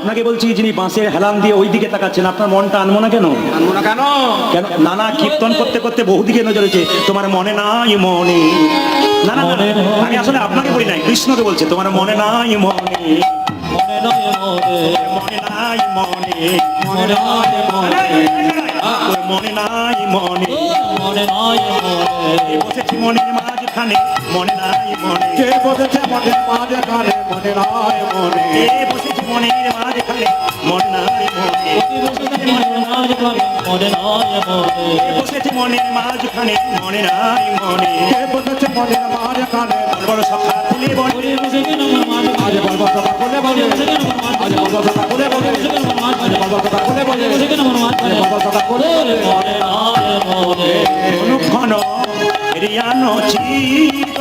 আপনাকে বলছি যিনি বাঁশের হেলান দিয়ে ওই দিকে তাকাচ্ছেন আপনার মনটা আনব না কেন? আনব না কেন? কেন? নানা কীর্তন করতে করতে বহুদিকে নজর হয়েছে তোমার মনে নাই মনে। না না, আমি আসলে আপনাকে বলি নাই কৃষ্ণকে বলছে তোমার মনে নাই মনে। মনে নয় মনে। মনে নাই মনে। মনে নয় মনে। মনে নাই মনে। মনে নয় মনে। বসেছি মনের মাঝখানে মনে নাই মনে। কে বসেছে মনে মাঝে কানে মনে নয় মনে। কে বসেছি মনের মাঝখানে মনে নাই মনে। মনে মনে। বসেছি মনের মাঝখানে মনে নাই মনে। বসেছে মনে মাঝে কানে বড় সখা তুলে বলে। আজ বলব কথা বলে। বলে বলে আজ বলব কথা বলে। বলে অনুক্ষণ রিয়ানো চিত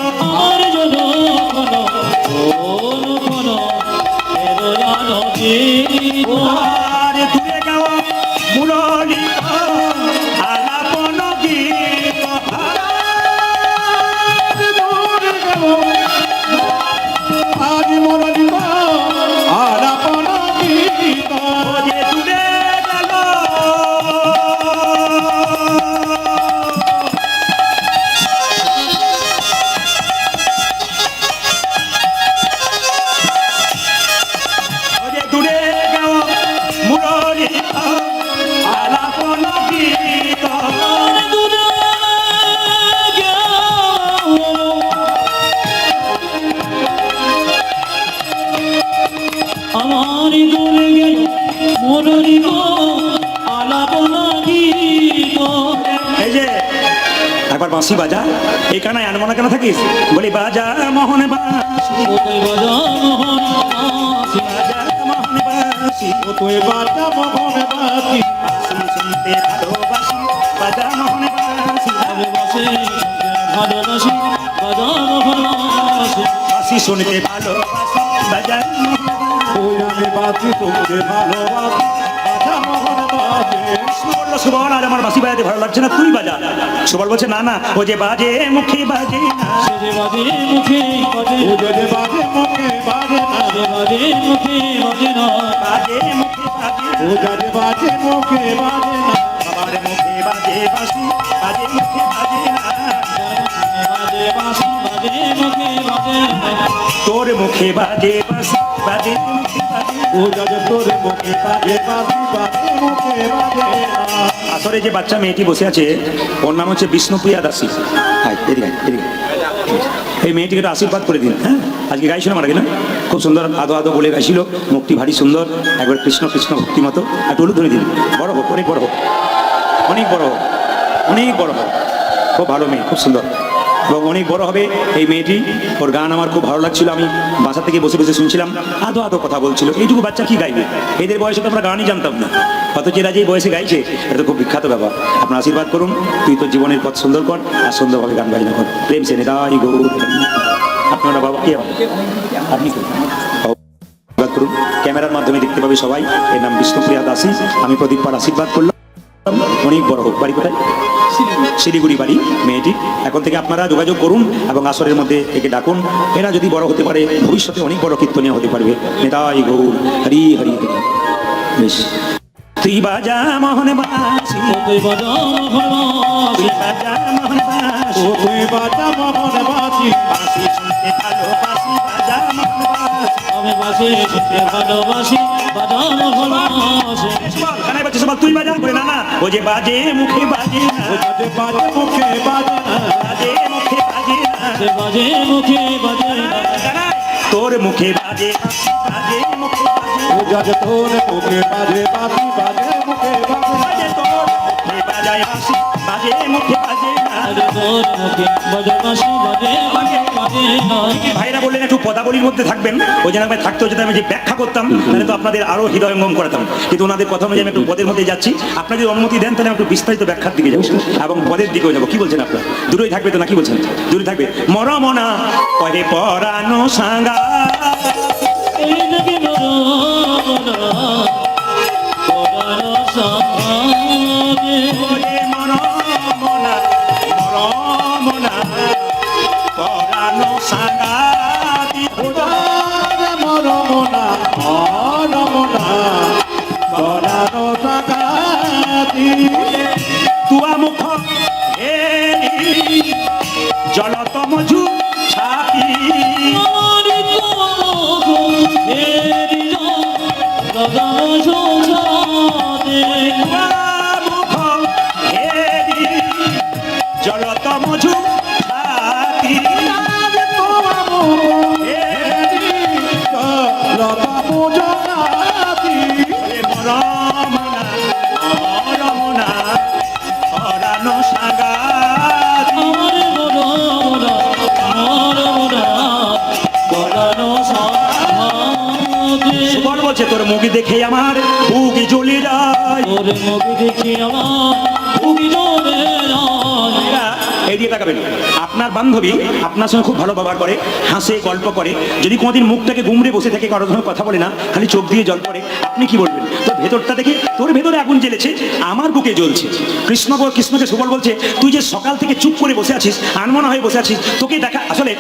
একবার বাঁশি বাজা এই কানায় আনমনা কেন থাকিস বলি, বাজা মোহন বাঁশি ওই বাজা মোহন বাঁশি। বাজা মোহন বাঁশি মনে বাতি বাঁশি শুনতে ভালোবাসি, বাজা মোহন বাঁশি, বাজা মোহন বাঁশি। বাঁশি বাজা মোহন বাঁশি। তুই আমি বাতি তোকে ভালোবাসি সুবল আর আমার বাসি বাজাতে ভালো লাগছে না তুই বাজা। সুবল বলছে না না ও যে বাজে মুখে বাজে না। বাজে মুখে বাজে বাজে মুখে বাজে না। বাজে মুখে বাজে না। বাজে মুখে বাজে মুখে বাজে না। বাবার মুখে বাজে বাঁশি বাজে মুখে বাজে না বাজে বাঁশি বাজে মুখে বাজে না তোর মুখে বাজে বাঁশি বাজে মুখে বাজে। ও যদি তোর মুখে বাজে বাজে বাজে মুখে বাজে না আসরে যে বাচ্চা মেয়েটি বসে আছে ওর নাম হচ্ছে বিষ্ণুপ্রিয়া দাসী। হাই এদিকে এদিকে। এই মেয়েটিকে একটু আশীর্বাদ করে দিন হ্যাঁ? আজকে গাইছিল মারা না খুব সুন্দর আদো আদো বলে গাইছিল। মুখটি ভারী সুন্দর। একবার কৃষ্ণ কৃষ্ণ ভক্তি মতো একটু হলুদ ধরে দিন। বড় হোক অনেক বড় হোক। অনেক বড় অনেক বড় হোক খুব ভালো মেয়ে, খুব সুন্দর। এবং অনেক বড় হবে এই মেয়েটি। ওর গান আমার খুব ভালো লাগছিল, আমি বাসা থেকে বসে বসে শুনছিলাম। আদো আদো কথা বলছিল। এইটুকু বাচ্চা কি গাইবে? এদের বয়সে তো আমরা গানই জানতাম না। অথচ এরা যে বয়সে গাইছে, এটা তো খুব বিখ্যাত ব্যাপার। আপনার আশীর্বাদ করুন, তুই তোর জীবনের পথ সুন্দর কর আর সুন্দরভাবে গান বাজনা কর। প্রেম সে নেতাই গৌর আপনারা বাবা কে? আপনি? করুন। ক্যামেরার মাধ্যমে দেখতে পাবে সবাই। এর নাম বিষ্ণুপ্রিয়া দাসী। আমি প্রদীপ পার আশীর্বাদ করলাম। অনেক বড় হোক। বাড়ি কোথায়? শিলিগুড়ি বাড়ি মেয়েটি। এখন থেকে আপনারা যোগাযোগ করুন এবং আসরের মধ্যে একে ডাকুন। এরা যদি বড় হতে পারে ভবিষ্যতে অনেক বড় কীর্তনীয় হতে পারবে। নেতাই গৌর হরি হরি হরি। বেশ। তুই বাজা মোহন বাসি বাজা মোহন। তুই বাজা মোহন বাসি বাসি শুনতে ভালোবাসি বাজা মোহন বাসি আমি বাসে শুনতে ভালোবাসি বাজা মোহন কানাই বাচ্চা সবাই তুই বাজা করে না না ও যে বাজে মুখে বাজে ও বাজে মুখে বাজে বাজে মুখে বাজে সে বাজে মুখে বাজে তোর মুখে বাজে বাজে মুখে বাজে ও তোর মুখে বাজে বাতি বাজে মুখে বাজে বাজে তোর বাজায় বাঁশি বাজে মুখে ভাইরা বললেন একটু পদাবলীর মধ্যে থাকবেন। ওই জন্য আমি থাকতে যদি আমি যে ব্যাখ্যা করতাম তাহলে তো আপনাদের আরও হৃদয়ঙ্গম করাতাম। কিন্তু ওনাদের কথা অনুযায়ী আমি একটু পদের মধ্যে যাচ্ছি। আপনারা যদি অনুমতি দেন তাহলে আমি একটু বিস্তারিত ব্যাখ্যার দিকে যাব। এবং পদের দিকেও যাব। কি বলছেন আপনারা? দূরেই থাকবে তো না? কি বলছেন? দূরে থাকবে। মরমনা পরে পরানো সাঙ্গা। সাঙ্গা মরমনা মরমনা দেখে আমার বুক জ্বলে যায়। তোর মুখ দেখি আমার খুবই জোরে যায়। এরা তাকাবেন। আপনার বান্ধবী আপনার সঙ্গে খুব ভালো ব্যবহার করে হাসে গল্প করে। যদি কোনোদিন মুখটাকে গুমড়ে বসে থাকে কারোর সঙ্গে কথা বলে না খালি চোখ দিয়ে জল পড়ে আপনি কি বলবেন? তোর ভেতরটা দেখে তোর ভেতরে আগুন জ্বেলেছে আমার বুকে জ্বলছে। কৃষ্ণ কৃষ্ণকে সুবল বলছে তুই যে সকাল থেকে চুপ করে বসে আছিস আনমনা হয়ে বসে আছিস তোকে দেখা আসলে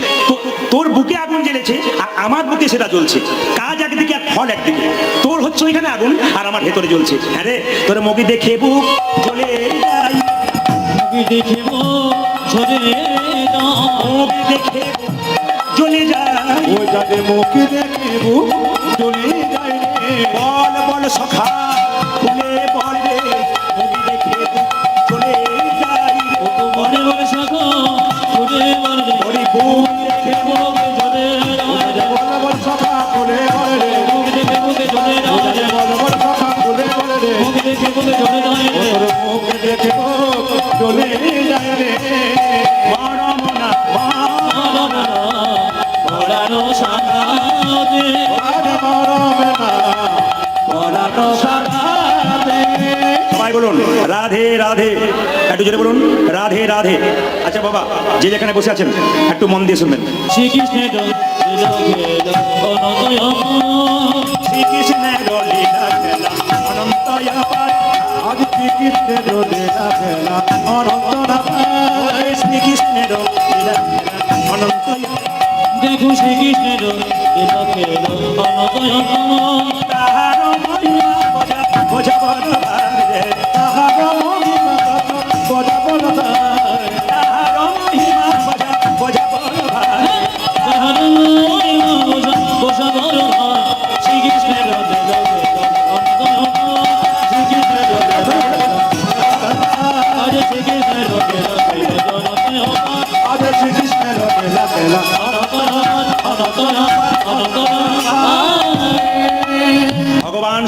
তোর বুকে আগুন জ্বেলেছে আর আমার বুকে সেটা জ্বলছে। কাজ একদিকে আর ফল একদিকে। হচ্ছে ওইখানে আগুন আর আমার ভেতরে জ্বলছে। আরে তোরে মগি দেখে বুক যায়। দেখে ওই চলে বল বল সখা খুলে বল রে। জোরে বলুন, রাধে রাধে। আচ্ছা বাবা, যে যেখানে বসে আছেন, একটু মন দিয়ে শুনবেন। শ্রীকৃষ্ণের অনন্ত দেখো শ্রীকৃষ্ণের তাহার মহিমা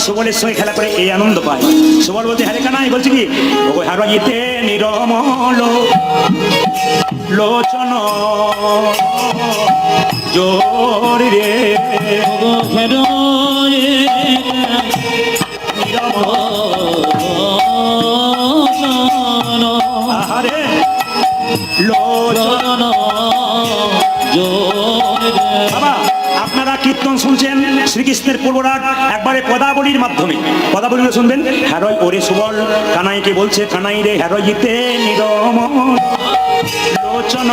সুবলের সঙ্গে খেলা করে এই আনন্দ পায়। সুবল বলছে হ্যারে কানাই বলছে কি? ওগো হারাইতে নিরমল লোচন জোর রে। আহারে শুনছেন শ্রীকৃষ্ণের পূর্বরাট একবারে পদাবলীর মাধ্যমে। পদাবলীগুলো শুনবেন? হ্যারয় ওরে সুবল, কানাইকে বলছে, কানাই রে হ্যারয় হ্যারইতে নিরম লোচন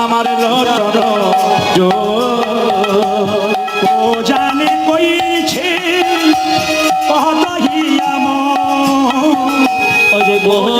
আমার জোর। ও জানে কইছে কহতাহিয়া মন। অজয় বহদানে